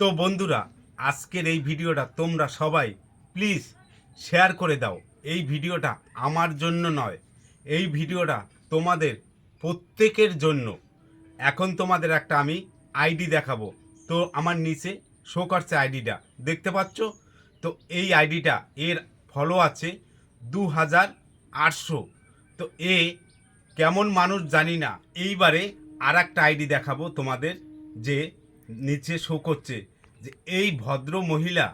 তো বন্ধুরা, আজকের এই ভিডিওটা তোমরা সবাই প্লিজ শেয়ার করে দাও। এই ভিডিওটা আমার জন্য নয়, এই ভিডিওটা তোমাদের প্রত্যেকের জন্য। এখন তোমাদের একটা আমি আইডি দেখাবো। তো আমার নিচে শো করছে আইডিটা, দেখতে পাচ্ছ? তো এই আইডিটা এর ফলো আছে দু হাজার আটশো। তো এ কেমন মানুষ জানি না, এইবারে আর একটা আইডি দেখাবো তোমাদের যে নিচে শো করছে যে এই ভদ্র মহিলা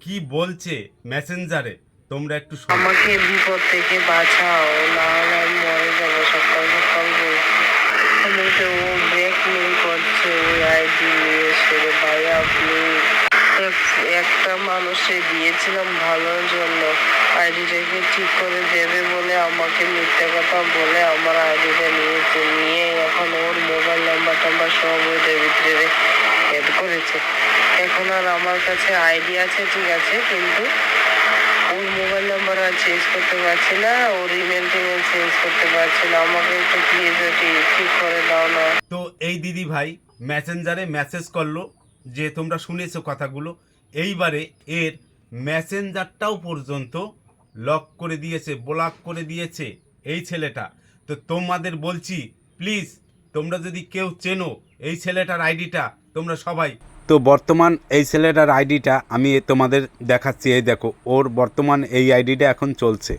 কি বলছে মেসেঞ্জারে? তোমরা একটু আমাকে বিপদ থেকে বাঁচাও আমি মরে সকাল সকাল বলছি। আমাকে ও ব্ল্যাকমেল করছে আইডি নিয়ে সেরে আপনি একটা মানুষে দিয়েছিলাম ভালোর জন্য। আইডিটাকে ঠিক করে দেবে বলে আমাকে মিথ্যে কথা বলে আমার আইডিটা নিয়েছে নিয়ে এখন ওর মোবাইল নাম্বার টাম্বার সব ভিতরে এড করেছে। এখন আর আমার কাছে আইডি আছে, ঠিক আছে, কিন্তু ওর মোবাইল নাম্বার আর চেঞ্জ করতে পারছি না, ওর ইমেল টিমেল চেঞ্জ করতে পারছি না, আমাকে একটু প্লিজ ঠিক করে দাও না। তো এই দিদি ভাই মেসেঞ্জারে মেসেজ করল যে তোমরা শুনেছো কথাগুলো, এইবারে এর মেসেঞ্জারটাও পর্যন্ত লক করে দিয়েছে ব্লক করে দিয়েছে এই ছেলেটা। তো তোমাদের বলছি প্লিজ তোমরা যদি কেউ চেনো এই ছেলেটার আইডিটা, তোমরা সবাই। তো বর্তমান এই ছেলেটার আইডিটা আমি তোমাদের দেখাচ্ছি, এই দেখো, ওর বর্তমান এই আইডিটা এখন চলছে।